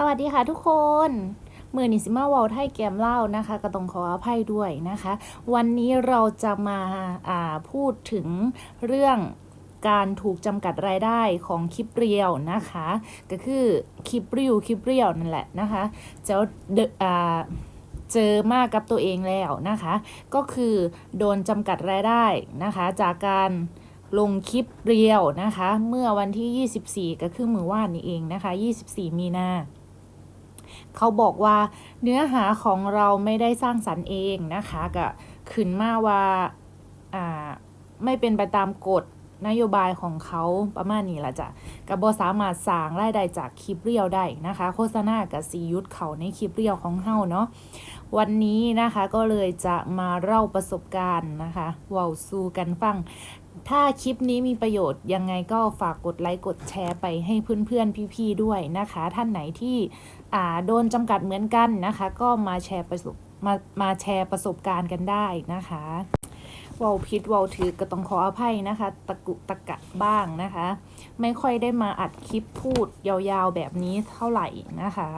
สวัสดีค่ะทุกคนมือนิสิมาวอลไทยเกมเล่านะคะก็ต้องขออภัยด้วยนะคะ วันนี้เราจะมาาพูดถึงเรื่องการถูกจำกัดรายได้ของคลิปเรียวนะคะ ก็คือคลิปรีวคลิปเรียวนั่นแหละนะคะจะเดอ่าเจอมากกับตัวเองแล้วนะคะ ก็คือโดนจำกัดรายได้นะคะ จากการลงคลิปเรียวนะคะ เมื่อวันที่ 24 ก็คือมือว่านนี้เองนะคะ 24 มีนา เขาบอกว่าเนื้อหาของเราไม่ได้สร้างสรรค์เองนะคะก็ขึ้นมาว่าอ่าไม่เป็นไปตามกฎนโยบายของเขาประมาณนี้ละจ้ะกับบสามารถสร้างรายได้จากคลิปเรียวได้นะคะ โฆษณากับสียุทธเขาในคลิปเรียวของเฮาเนาะวันนี้นะคะก็เลยจะมาเล่าประสบการณ์นะคะว้าสู่กันฟัง ถ้าคลิปนี้มีประโยชน์ยังไงก็ฝากกดไลค์กดแชร์ไปให้เพื่อนๆพี่ๆด้วยนะคะ ท่านไหนที่อ่าโดนจำกัดเหมือนกันนะคะ ก็มาแชร์ประสบมามาแชร์ประสบการณ์กันได้นะคะเวาพิษเวาถือก็ต้องขออภัยนะคะ ตะกุตะกะบ้างนะคะ ไม่ค่อยได้มาอัดคลิปพูดยาวๆแบบนี้เท่าไหร่นะคะ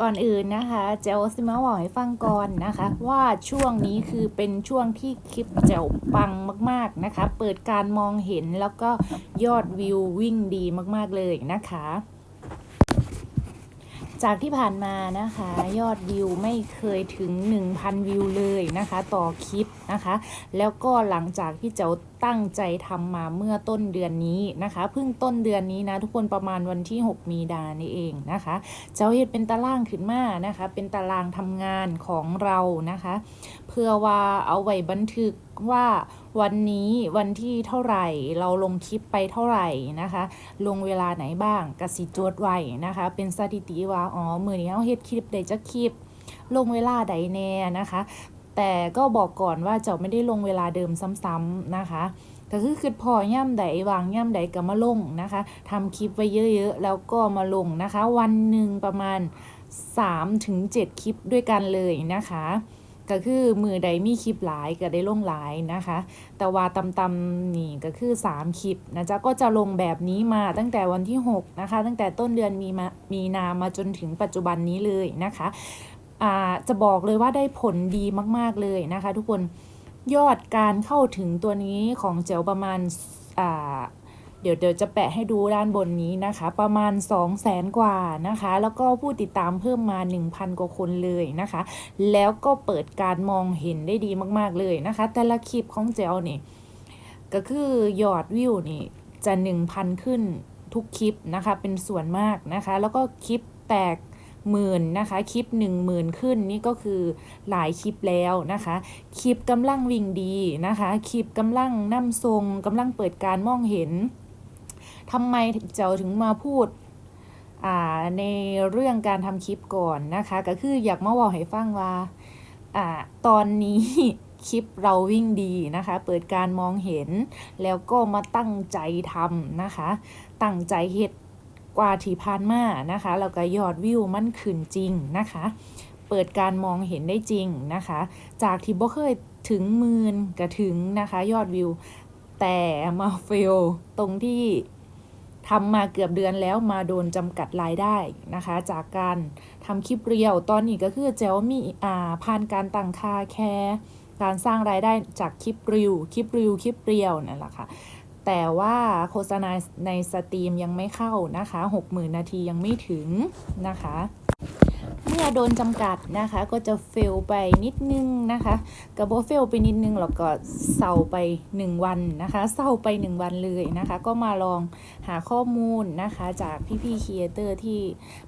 ก่อนอื่นนะคะเจลซิมาบอกให้ฟังก่อนนะคะ ว่าช่วงนี้คือเป็นช่วงที่คลิปเจลปังมากๆนะคะ เปิดการมองเห็นแล้วก็ยอดวิววิ่งดีมากๆเลยนะคะ จากที่ผ่านมานะคะ ยอดวิวไม่เคยถึง 1,000 วิวเลยนะคะ ต่อคลิปนะคะ แล้วก็หลังจากที่เจ้าตั้งใจทำมาเมื่อต้นเดือนนี้นะคะเพิ่งต้นเดือนนี้นะทุกคนประมาณวันที่ 6 มีดานี่เองนะคะเจ้าเฮ็ดเป็นตารางขึ้นมานะคะ เป็นตารางทำงานของเรานะคะ เพื่อว่าเอาไว้บันทึกว่าวันนี้วันที่เท่าไหร่เราลงคลิปไปเท่าไหร่นะคะ ลงเวลาไหนบ้างกสิจดไว้นะคะ เป็นสถิติว่าอ๋อมือนี้เอาเฮ็ดคลิปใดจะคลิปลงเวลาใดแน่นะคะ แต่ก็บอกก่อนว่าเจ้าไม่ได้ลงเวลาเดิมซ้ำๆนะคะก็คือคือพอย่ำใดวางย่ำใดก็มาลงนะคะทำคลิปไว้เยอะๆ แล้วก็มาลงนะคะ วันหนึ่งประมาณ 3-7 คลิปด้วยกันเลยนะคะ ก็คือมือใดมีคลิปหลายก็ได้ลงหลายนะคะ แต่ว่าตำตำนี่ก็คือ 3 คลิปนะจ๊ะก็จะลงแบบนี้มาตั้งแต่วันที่ 6 นะคะ ตั้งแต่ต้นเดือนมีมามีนามาจนถึงปัจจุบันนี้เลยนะคะ จะบอกเลยว่าได้ผลดีมาก ๆ เลยนะคะทุกคนยอดการเข้าถึงตัวนี้ของเจลประมาณาเดี๋ยวเดี๋ยวจะแปะให้ดูด้านบนนี้นะคะ ประมาณ 2 0 0แสนกว่านะคะ แล้วก็ผู้ติดตามเพิ่มมา 1,000 กว่าคนเลยนะคะ แล้วก็เปิดการมองเห็นได้ดีมาก ๆ เลยนะคะ แต่ละคลิปของเจลนี่ก็คือยอดวิวนี่จะ 1,000 ขึ้นทุกคลิปนะคะ เป็นส่วนมากนะคะ แล้วก็คลิปแตก หมื่นนะคะคลิป1 0,000ขึ้นนี่ก็คือหลายคลิปแล้วนะคะคลิปกำลังวิ่งดีนะคะคลิปกำลังนำทรงกำลังเปิดการมองเห็นทำไมเจ้าถึงมาพูดในเรื่องการทำคลิปก่อนนะคะ ก็คืออยากมาบอกให้ฟังว่าอตอนนี้คลิปเราวิ่งดีนะคะ เปิดการมองเห็น แล้วก็มาตั้งใจทำนะคะ ตั้งใจเฮ็ด กว่าที่ผ่านมานะคะแล้วก็ยอดวิวมันขึ้นจริงนะคะ เปิดการมองเห็นได้จริงนะคะ จากที่บ่เคยถึงหมื่นก็ถึงนะคะ ยอดวิว แต่มาเฟลตรงที่ทำมาเกือบเดือนแล้วมาโดนจำกัดรายได้นะคะ จากการทำคลิปเรียวตอนนี้ก็คือเจลมีอ่าผ่านการตั้งค่าแค่การสร้างรายได้จากคลิปรีวคลิปรีวคลิปเรียวนั่นแหละค่ะ แต่ว่าโฆษณาในสตรีมยังไม่เข้านะคะ 60,000 นาทียังไม่ถึงนะคะ เมื่อโดนจำกัดนะคะ ก็จะเฟลไปนิดนึงนะคะกระโบเฟลไปนิดนึงแล้วก็เศร้าไป 1 วันนะคะเศร้าไป 1 วันเลยนะคะ ก็มาลองหาข้อมูลนะคะจากพี่ๆครีเอเตอร์ที่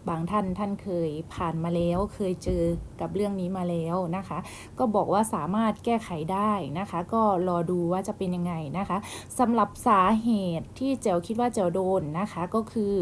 บางท่านท่านเคยผ่านมาแล้ว เคยเจอกับเรื่องนี้มาแล้วนะคะ ก็บอกว่าสามารถแก้ไขได้นะคะ ก็รอดูว่าจะเป็นยังไงนะคะสำหรับสาเหตุที่เจลคิดว่าเจลโดนนะคะก็คือ